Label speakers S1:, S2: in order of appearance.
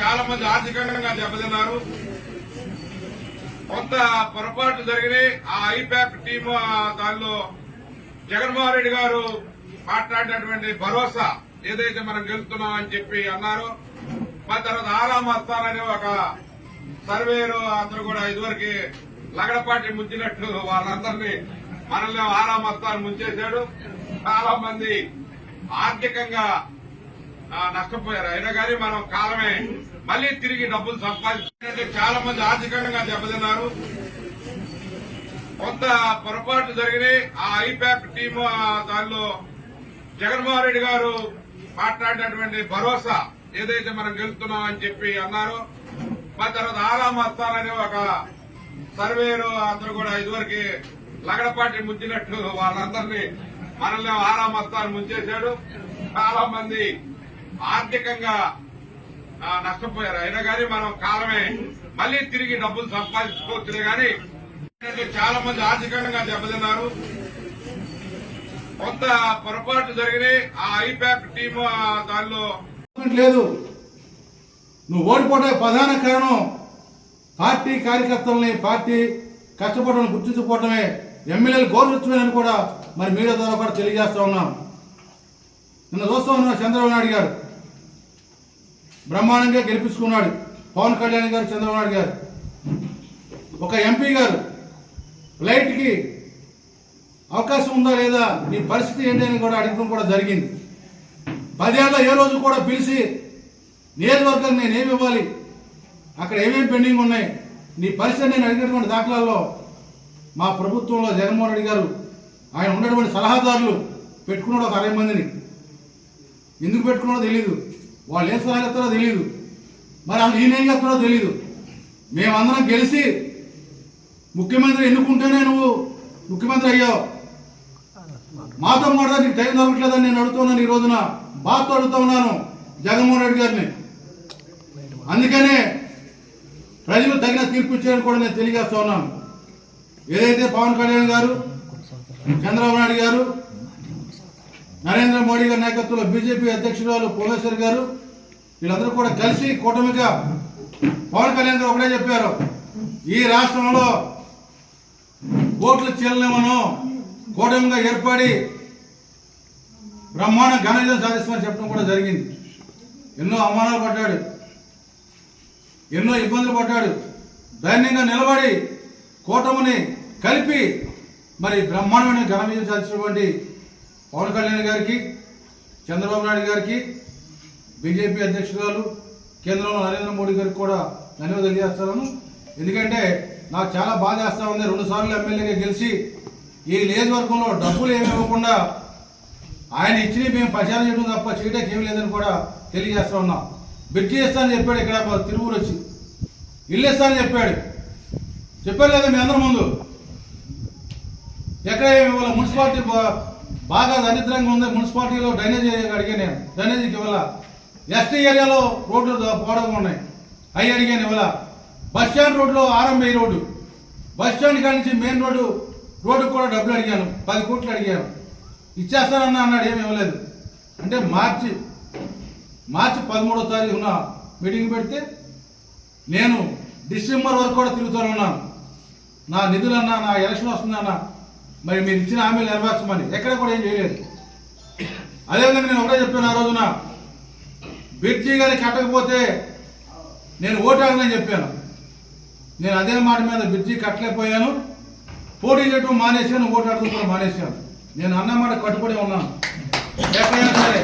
S1: చాలా మంది ఆర్థికంగా దెబ్బతిన్నారు. కొంత పొరపాటు జరిగినాయి. ఆ ఐపాక్ టీమ్ దానిలో జగన్మోహన్ రెడ్డి గారు మాట్లాడినటువంటి భరోసా ఏదైతే మనం గెలుస్తున్నాం అని చెప్పి అన్నారు. మరి తర్వాత ఆరాం వస్తానని ఒక సర్వేరు అందరూ కూడా ఇదివరకు లగడపాటి ముంచినట్టు వాళ్ళందరినీ మనల్ని ఆరాం వస్తాను ముంచేశాడు. చాలా మంది ఆర్థికంగా నష్టపోయారు. అయినా కానీ మనం కాలమే మళ్ళీ తిరిగి డబ్బులు సంపాదించాలంటే చాలా మంది ఆర్థికంగా దెబ్బతిన్నారు. కొంత పొరపాటు జరిగినాయి. ఆ ఐపాక్ టీమ్ దానిలో జగన్మోహన్ రెడ్డి గారు మాట్లాడినటువంటి భరోసా ఏదైతే మనం గెలుస్తున్నాం అని చెప్పి అన్నారు. మరి తర్వాత ఆరాం వస్తానని ఒక సర్వేరు అందరూ కూడా ఇదివరకు లగడపాటి ముంచినట్టు వాళ్ళందరినీ మనల్ని ఆరా వస్తాను ముంచేశాడు. చాలా మంది ఆర్థికంగా నష్టపోయారు. అయినా కానీ మనం కాలమే మళ్ళీ తిరిగి డబ్బులు సంపాదించుకోవచ్చు కానీ చాలా మంది ఆర్థికంగా దెబ్బతిన్నారు. కొంత పొరపాటు జరిగినాయి. ఆ ఐప్యాక్ టీమ్ దానిలో
S2: లేదు. నువ్వు ఓడిపోవడానికి ప్రధాన కారణం. పార్టీ కార్యకర్తల్ని పార్టీ కష్టపడడం గుర్తించుకోవడమే ఎమ్మెల్యేలు గౌరవించమని కూడా మరి మీడియా ద్వారా కూడా తెలియజేస్తా ఉన్నాం. నిన్న చూస్తా ఉన్నాం చంద్రబాబు నాయుడు గారు బ్రహ్మాండంగా గెలిపించుకున్నాడు. పవన్ కళ్యాణ్ గారు చంద్రబాబు నాయుడు గారు. ఒక ఎంపీ గారు. ఫ్లైట్కి అవకాశం ఉందా లేదా? నీ పరిస్థితి ఏంటి అని కూడా అడగడం కూడా జరిగింది. పదేళ్ళ ఏ రోజు కూడా పిలిచి నియోజకవర్గాన్ని నేను ఏమి ఇవ్వాలి? అక్కడ ఏమేమి పెండింగ్ ఉన్నాయి? నీ పరిస్థితి నేను అడిగినటువంటి దాఖలాల్లో మా ప్రభుత్వంలో జగన్మోహన్ రెడ్డి గారు ఆయన ఉన్నటువంటి సలహాదారులు పెట్టుకున్నాడు ఒక అరవై మందిని. ఎందుకు పెట్టుకున్నాడో తెలియదు వాళ్ళు ఏం సలహా తెలియదు మరి అసలు ఈయన ఏం చేస్తారో తెలియదు మేమందరం గెలిచి ముఖ్యమంత్రి ఎన్నుకుంటేనే నువ్వు ముఖ్యమంత్రి అయ్యావు. మాతో మాట నీకు టైం దొరకట్లేదని నేను అడుగుతున్నాను ఈ రోజున. బాధతో అడుగుతా ఉన్నాను జగన్మోహన్ రెడ్డి గారిని. అందుకనే ప్రజలు తగిన తీర్పు ఇచ్చారని కూడా నేను తెలియజేస్తా ఉన్నాను. ఏదైతే పవన్ కళ్యాణ్ గారు చంద్రబాబు నాయుడు గారు నరేంద్ర మోడీ గారి నాయకత్వంలో బీజేపీ అధ్యక్షురాలు పువేశ్వర్ గారు వీళ్ళందరూ కూడా కలిసి కూటమిగా పవన్ కళ్యాణ్ గారు ఒకటే చెప్పారు. ఈ రాష్ట్రంలో ఓట్లు చెల్లమను కూటమిగా ఏర్పడి బ్రహ్మాండ ఘన విజయం సాధిస్తామని చెప్పడం కూడా జరిగింది. ఎన్నో అవమానాలు పడ్డాడు. ఎన్నో ఇబ్బందులు పడ్డాడు. ధైర్యంగా నిలబడి కూటమిని కలిపి మరి బ్రహ్మాండమైన ఘన విజయం సాధించినటువంటి పవన్ కళ్యాణ్ గారికి చంద్రబాబు నాయుడు గారికి బీజేపీ అధ్యక్షురాలు కేంద్రంలో నరేంద్ర మోడీ గారికి కూడా ధన్యవాదాలు తెలియజేస్తాను. ఎందుకంటే నాకు చాలా బాధ వేస్తా ఉంది. రెండు సార్లు ఎమ్మెల్యేగా గెలిచి ఈ నియోజకవర్గంలో డబ్బులు ఏమి ఇవ్వకుండా ఆయన ఇచ్చినవి మేము ప్రచారం చేయడం తప్ప చేయడానికి ఏమి లేదని కూడా తెలియజేస్తా ఉన్నాం. బ్రిడ్జి ఇస్తానని చెప్పాడు ఇక్కడ మా తిరువురు వచ్చి. ఇల్లు ఇస్తానని చెప్పాడు. చెప్పారు లేదా మీ అందరి ముందు. ఎక్కడ ఏమి మున్సిపాలిటీ బా- బాగా దరిద్రంగా ఉంది మున్సిపాలిటీలో డ్రైనేజ్ అడిగాను నేను. డ్రైనేజీకి ఇవ్వాల? ఎస్టీ ఏరియాలో రోడ్లు ద- పోవడం ఉన్నాయి. అవి అడిగాను ఇవ్వాల? బస్ స్టాండ్ రోడ్లో ఆర్ఎంఐ రోడ్డు. బస్ స్టాండ్ కాడి నుంచి మెయిన్ రోడ్డు రోడ్డుకు కూడా డబ్బులు అడిగాను. పది కోట్లు అడిగాను. ఇచ్చేస్తానన్నా అన్నాడు ఏమి ఇవ్వలేదు. అంటే మార్చి మార్చి పదమూడో తారీఖున మీటింగ్ పెడితే నేను డిసెంబర్ వరకు కూడా తిరుగుతూనే ఉన్నాను నా నిధులన్నా నా ఎలక్షన్ వస్తుందన్నా మరి మీరు ఇచ్చిన హామీలు నెరవేర్చమని. ఎక్కడ కూడా ఏం చేయలేదు. అదేవిధంగా నేను ఒకటే చెప్పాను ఆ రోజున బ్రిడ్జి గారి కట్టకపోతే నేను ఓటాడనని చెప్పాను. నేను అదే మాట మీద బ్రిడ్జి కట్టలేకపోయాను. పోటీ చేయటం మానేశాను ఓటాడుతూ కూడా మానేశాను. నేను అన్నమాట కట్టుబడి ఉన్నాను. ఎక్కడైనా సరే